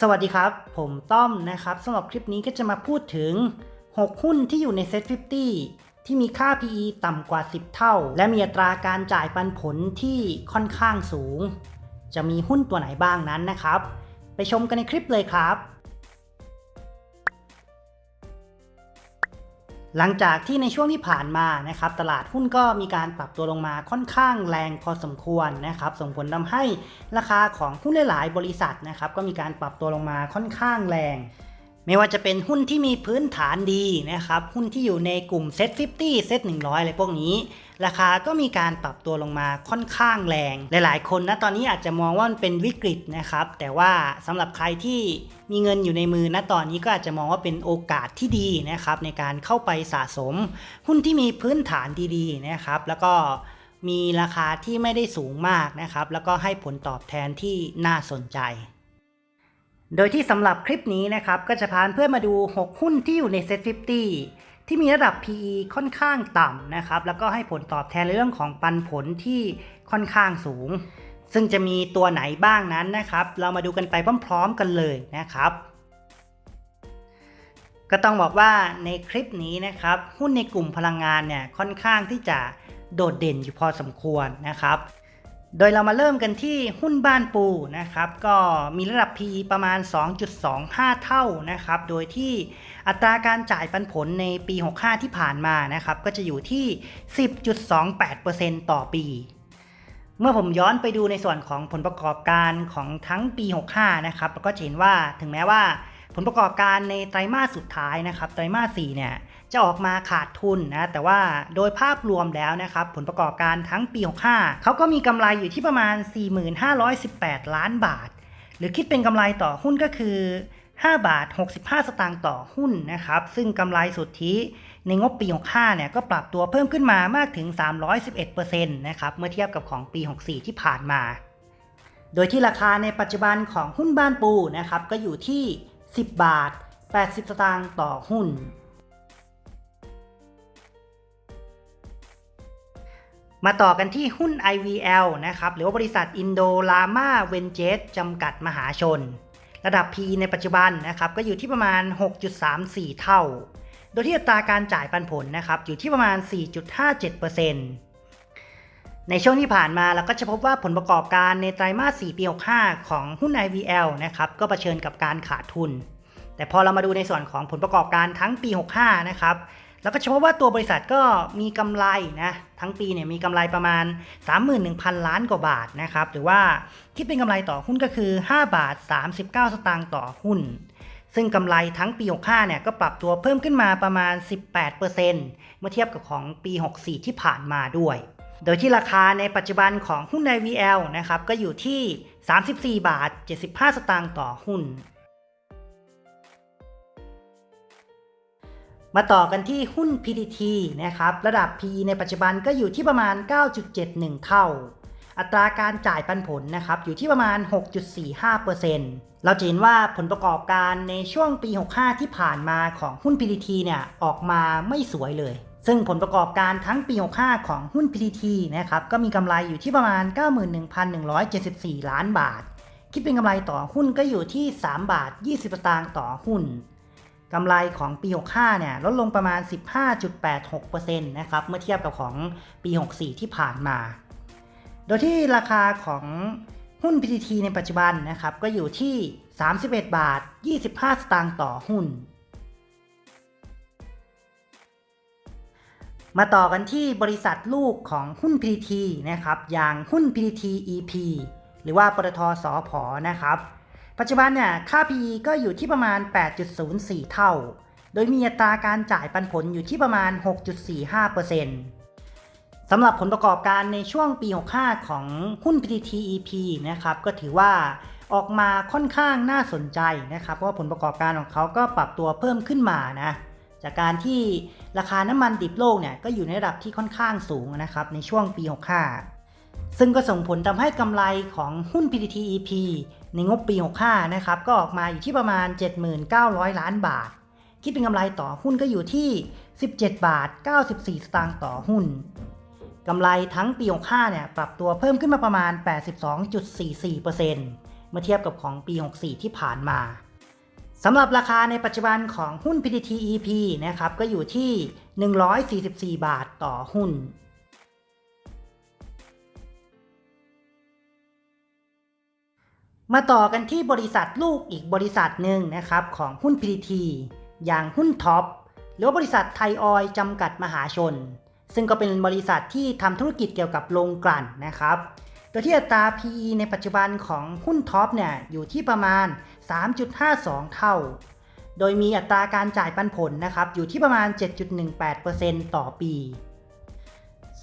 สวัสดีครับ ผมต้อมนะครับสำหรับคลิปนี้ก็จะมาพูดถึง 6 หุ้นที่อยู่ในเซ็ต50 ที่มีค่า PE ต่ำกว่า 10 เท่า และมีอัตราการจ่ายปันผลที่ค่อนข้างสูง จะมีหุ้นตัวไหนบ้างนั้นนะครับ ไปชมกันในคลิปเลยครับ หลังจากที่ในช่วงที่ผ่านมานะครับตลาดหุ้นก็มีการปรับตัวลงมาค่อนข้างแรงพอสมควรนะครับส่งผลทำให้ราคาของหุ้นหลายๆ บริษัทนะครับก็มีการปรับตัวลงมาค่อนข้างแรง ไม่ว่าจะเป็นหุ้นที่มีพื้นฐานดีนะครับ หุ้นที่อยู่ในกลุ่มเซ็ต50เซ็ต100 อะไรพวกนี้ ราคาก็มีการปรับตัวลงมาค่อนข้างแรง หลายๆ คนนะตอนนี้อาจจะมองว่ามันเป็นวิกฤตนะครับ แต่ว่าสำหรับใครที่มีเงินอยู่ในมือณตอนนี้ก็อาจจะมองว่าเป็นโอกาสที่ดีนะครับ ในการเข้าไปสะสม หุ้นที่มีพื้นฐานดีๆนะครับ แล้วก็มีราคาที่ไม่ได้สูงมากนะครับ แล้วก็ให้ผลตอบแทนที่น่าสนใจ โดยที่สำหรับคลิปนี้นะครับ ก็จะพาเพื่อนมาดู 6 หุ้นที่อยู่ในเซ็ต50 ที่มีระดับ PE ค่อนข้างต่ำนะครับ แล้วก็ให้ผลตอบแทนในเรื่องของปันผลที่ค่อนข้างสูง ซึ่งจะมีตัวไหนบ้างนั้นนะครับ เรามาดูกันไปพร้อมๆกันเลยนะครับ ก็ต้องบอกว่าในคลิปนี้นะครับ หุ้นในกลุ่มพลังงานเนี่ยค่อนข้างที่จะโดดเด่นอยู่พอสมควรนะครับ โดยเรามาเริ่มกันที่หุ้นบ้านปูนะครับ ก็มีระดับ PE ประมาณ 2.25 เท่านะครับ โดยที่อัตราการจ่ายปันผลในปี 65 ที่ผ่านมานะครับ ก็จะอยู่ที่ 10.28%ต่อปี เมื่อผมย้อนไปดูในส่วนของผลประกอบการของทั้งปี 65 นะครับ ก็จะเห็นว่าถึงแม้ว่าผลประกอบการในไตรมาสสุดท้ายนะครับ ไตรมาส 4 เนี่ย จะออกมาขาดทุนนะแต่ว่าโดยภาพรวมแล้วนะครับผลประกอบการทั้งปี 65เขาก็มีกำไรอยู่ที่ประมาณ 4518 ล้านบาท หรือคิดเป็นกำไรต่อหุ้นก็คือ 5 บาท 65 สตางค์ต่อหุ้นนะครับซึ่งกำไรสุทธิในงบปี 65เนี่ยก็ปรับตัวเพิ่มขึ้นมามากถึง 311%นะครับเมื่อเทียบกับของปี 64 ที่ผ่านมา โดยที่ราคาในปัจจุบันของหุ้นบ้านปูนะครับก็อยู่ที่ 10 บาท 80 สตางค์ต่อหุ้น มาต่อกันที่หุ้น IVL นะครับ หรือว่าบริษัทอินโดลามาเวนเจตจำกัดมหาชน ระดับ P ในปัจจุบันนะครับ ก็อยู่ที่ประมาณ 6.34 เท่า โดยที่อัตราการจ่ายปันผลนะครับ อยู่ที่ประมาณ 4.57%ในช่วงที่ผ่านมาเราก็จะพบว่าผลประกอบการในไตรมาส 4 ปี 65 ของหุ้น IVL นะครับ ก็เผชิญกับการขาดทุน แต่พอเรามาดูในส่วนของผลประกอบการทั้งปี 65 นะครับ แล้วก็เฉพาะว่าตัวบริษัทก็มีกำไรนะทั้งปีเนี่ยมีกำไรประมาณ 31,000 ล้านกว่าบาทนะครับหรือว่าคิดเป็นกำไรต่อหุ้นก็คือ 5 บาท 39 สตางค์ต่อหุ้น ซึ่งกำไรทั้งปี 65 เนี่ยก็ปรับตัวเพิ่มขึ้นมาประมาณ 18%เมื่อเทียบกับของปี 64 ที่ผ่านมาด้วย โดยที่ราคาในปัจจุบันของหุ้น IVL นะครับก็อยู่ที่ 34 บาท 75 สตางค์ต่อหุ้น มาต่อกันที่หุ้น PTT นะครับ ระดับ PE ในปัจจุบันก็อยู่ที่ประมาณ 9.71 เท่า อัตราการจ่ายปันผลนะครับ อยู่ที่ประมาณ 6.45%เราจะเห็นว่าผลประกอบการในช่วงปี 65 ที่ผ่านมาของหุ้น PTT เนี่ย ออกมาไม่สวยเลย ซึ่งผลประกอบการทั้งปี 65 ของหุ้น PTT นะครับ ก็มีกำไรอยู่ที่ประมาณ 91,174 ล้านบาท คิดเป็นกำไรต่อหุ้นก็อยู่ที่ 3 บาท 20 สตางค์ต่อหุ้น กำไรของปี 65 เนี่ยลดลงประมาณ 15.86%นะครับเมื่อเทียบกับของปี 64 ที่ผ่านมา โดยที่ราคาของหุ้น PTT ในปัจจุบันนะครับ ก็อยู่ที่ 31 บาท 25 สตางค์ต่อหุ้น มาต่อกันที่บริษัทลูกของหุ้น PTT นะครับ อย่างหุ้น PTT EP หรือว่าปตทสอพอนะครับ ปัจจุบันเนี่ยค่า PE ก็อยู่ที่ประมาณ 8.04 เท่า โดยมีอัตราการจ่ายปันผลอยู่ที่ประมาณ 6.45%สำหรับผลประกอบการในช่วงปี 65 ของหุ้น PTT EP นะครับก็ถือว่าออกมาค่อนข้างน่าสนใจนะครับเพราะว่าผลประกอบการของเขาก็ปรับตัวเพิ่มขึ้นมานะจากการที่ราคาน้ำมันดิบโลกเนี่ยก็อยู่ในระดับที่ค่อนข้างสูงนะครับในช่วงปี 65 ซึ่งก็ส่งผลทำให้กำไรของหุ้น PTT EP ในงบปี 65 นะครับ ก็ออกมาอยู่ที่ประมาณ 7,900 ล้านบาท คิดเป็นกำไรต่อหุ้นก็อยู่ที่ 17 บาท 94 สตางค์ต่อหุ้นกำไรทั้งปี 65 เนี่ย ปรับตัวเพิ่มขึ้นมาประมาณ 82.44%เมื่อเทียบกับของปี 64 ที่ผ่านมาสำหรับราคาในปัจจุบันของหุ้น PTT EP นะครับ ก็อยู่ที่ 144 บาทต่อหุ้น มาต่อกันที่บริษัทลูกอีกบริษัทหนึ่งนะครับของหุ้น PTT อย่างหุ้นท็อปหรือบริษัทไทยออยจำกัดมหาชน ซึ่งก็เป็นบริษัทที่ทำธุรกิจเกี่ยวกับโรงกลั่นนะครับ โดยที่อัตรา PE ในปัจจุบันของหุ้นท็อปเนี่ยอยู่ที่ประมาณ 3.52 เท่า โดยมีอัตราการจ่ายปันผลนะครับอยู่ที่ประมาณ 7.18%ต่อปี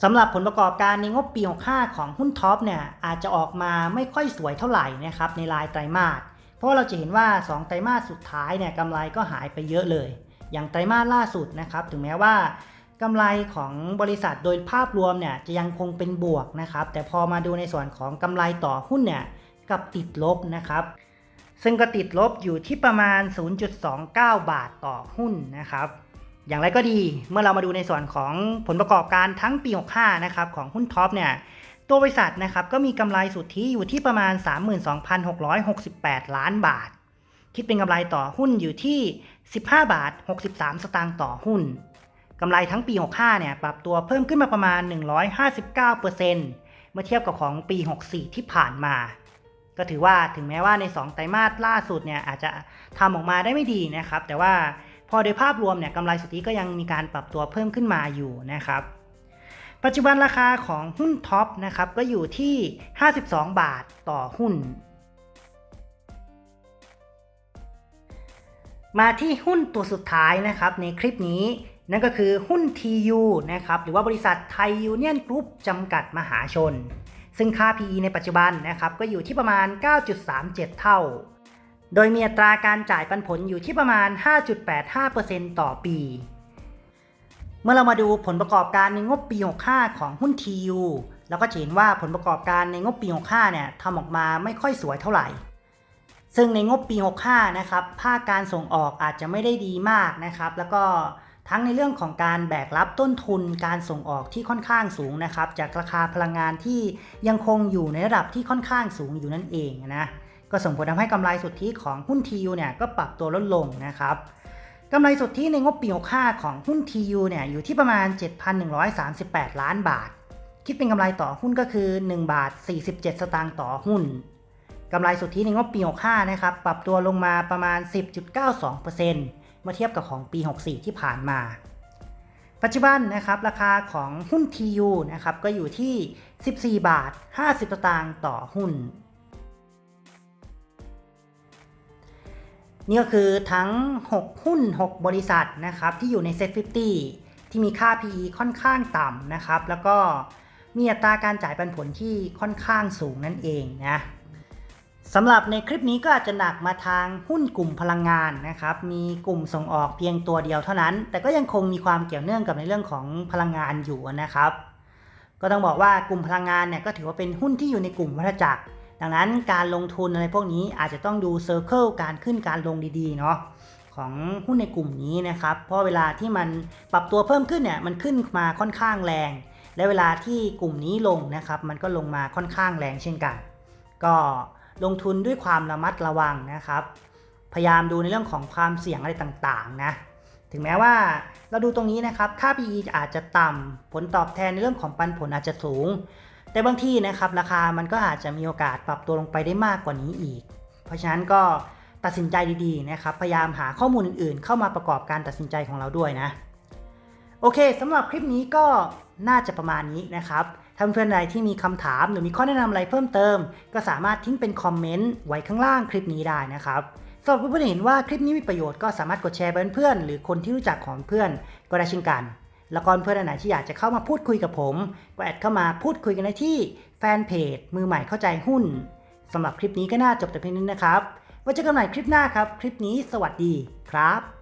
สำหรับผลประกอบการในงบปี 65 ของหุ้นท็อปเนี่ยอาจจะออกมาไม่ค่อยสวยเท่าไหร่นะครับในรายไตรมาส เพราะเราจะเห็นว่า 2 ไตรมาสสุดท้ายเนี่ยกำไรก็หายไปเยอะเลย อย่างไตรมาสล่าสุดนะครับถึงแม้ว่ากำไรของบริษัทโดยภาพรวมเนี่ยจะยังคงเป็นบวกนะครับแต่พอมาดูในส่วนของกำไรต่อหุ้นเนี่ยกับติดลบนะครับซึ่งก็ติดลบอยู่ที่ประมาณ 0.29 บาทต่อหุ้นนะครับ อย่างไรก็ดีเมื่อเรามาดูในส่วนของผลประกอบการทั้งปี 65 นะครับของหุ้นท็อปเนี่ยตัวบริษัทนะครับก็มีกำไรสุทธิอยู่ที่ประมาณ 32,668 ล้านบาท คิดเป็นกำไรต่อหุ้นอยู่ที่ 15 บาท 63 สตางค์ต่อหุ้นกำไรทั้งปี 65 เนี่ยปรับตัวเพิ่มขึ้นมาประมาณ 159%เมื่อเทียบกับของปี 64 ที่ผ่านมา ก็ถือว่าถึงแม้ว่าใน 2 ไตรมาสล่าสุดเนี่ยอาจจะทำออกมาได้ไม่ดีนะครับ แต่ว่า พอโดยภาพรวมเนี่ยกำไรสุทธิก็ยังมีการปรับตัวเพิ่มขึ้นมาอยู่นะครับ ปัจจุบันราคาของหุ้นท็อปนะครับก็อยู่ที่ 52 บาทต่อหุ้น มาที่หุ้นตัวสุดท้ายนะครับในคลิปนี้นั่นก็คือหุ้น TU นะครับหรือว่าบริษัทไทยยูเนียนกรุ๊ปจำกัดมหาชน ซึ่งค่า PE ในปัจจุบันนะครับก็อยู่ที่ประมาณ 9.37 เท่า โดยมีอัตราการจ่ายปันผลอยู่ที่ประมาณ 5.85%ต่อปี เมื่อเรามาดูผลประกอบการในงบปี 65 ของหุ้น TU เราก็จะเห็นว่าผลประกอบการในงบปี 65 เนี่ยทำออกมาไม่ค่อยสวยเท่าไหร่ ซึ่งในงบปี 65 นะครับ ภาคการส่งออกอาจจะไม่ได้ดีมากนะครับ แล้วก็ ทั้งในเรื่องของการแบกรับต้นทุนการส่งออกที่ค่อนข้างสูงนะครับ จากราคาพลังงานที่ยังคงอยู่ในระดับที่ค่อนข้างสูงอยู่นั่นเองนะก็ส่งผลทำให้กำไรสุทธิของหุ้น TU เนี่ยก็ปรับตัวลดลงนะครับกำไรสุทธิในงบปี65ของหุ้น TU เนี่ยอยู่ที่ประมาณ 7,138 ล้านบาท คิดเป็นกำไรต่อหุ้นก็คือ 1 บาท 47 สตางค์ต่อหุ้นกำไรสุทธิในงบปี65นะครับปรับตัวลงมาประมาณ 10.92% เมื่อเทียบกับของปี 64 ที่ผ่านมา ปัจจุบันนะครับราคาของหุ้น TU นะครับก็อยู่ที่ 14 บาท 50 สตางค์ต่อหุ้น นี่ก็คือทั้ง 6 หุ้น 6 บริษัทนะครับที่อยู่ใน Set 50 ที่มีค่า PE ค่อนข้างต่ำนะครับ แล้วก็มีอัตราการจ่ายปันผลที่ค่อนข้างสูงนั่นเองนะ สำหรับในคลิปนี้ก็อาจจะหนักมาทางหุ้นกลุ่มพลังงานนะครับ มีกลุ่มส่งออกเพียงตัวเดียวเท่านั้น แต่ก็ยังคงมีความเกี่ยวเนื่องกับในเรื่องของพลังงานอยู่นะครับ ก็ต้องบอกว่ากลุ่มพลังงานเนี่ยก็ถือว่าเป็นหุ้นที่อยู่ในกลุ่มวัฏจักร ดังนั้นการลงทุนอะไรพวกนี้อาจจะต้องดูเซอร์เคิลการขึ้นการลงดีๆเนาะของหุ้นในกลุ่มนี้นะครับ เพราะเวลาที่มันปรับตัวเพิ่มขึ้นเนี่ยมันขึ้นมาค่อนข้างแรง และเวลาที่กลุ่มนี้ลงนะครับ มันก็ลงมาค่อนข้างแรงเช่นกัน ก็ ลงทุนด้วยความระมัดระวังนะครับ พยายามดูในเรื่องของความเสี่ยงอะไรต่างๆนะถึงแม้ว่าเราดูตรงนี้นะครับค่า PE อาจจะต่ำผลตอบแทนในเรื่องของปันผลอาจจะสูง แต่บางที่นะครับราคามันก็อาจจะมีโอกาสปรับตัวลงไปได้มากกว่านี้อีก เพราะฉะนั้นก็ตัดสินใจดีๆนะครับ พยายามหาข้อมูลอื่นๆ เข้ามาประกอบการตัดสินใจของเราด้วยนะ โอเคสำหรับคลิปนี้ก็น่าจะประมาณนี้นะครับ ถ้าเพื่อนใดที่มีคำถามหรือมีข้อแนะนำอะไรเพิ่มเติม ก็สามารถทิ้งเป็นคอมเมนต์ไว้ข้างล่างคลิปนี้ได้นะครับสำหรับเพื่อนๆเห็นว่าคลิปนี้มีประโยชน์ก็สามารถกดแชร์ไปเพื่อนๆหรือคนที่รู้จักของเพื่อนก็ได้เช่นกัน แล้วก็เพื่อนๆไหนที่อยากจะเข้ามาพูดคุยกับผม ก็แอดเข้ามาพูดคุยกันได้ที่แฟนเพจมือใหม่เข้าใจหุ้นสำหรับคลิปนี้ก็น่าจบแต่เพียงนี้นะครับไว้เจอกันใหม่คลิปหน้าครับ คลิปนี้สวัสดีครับ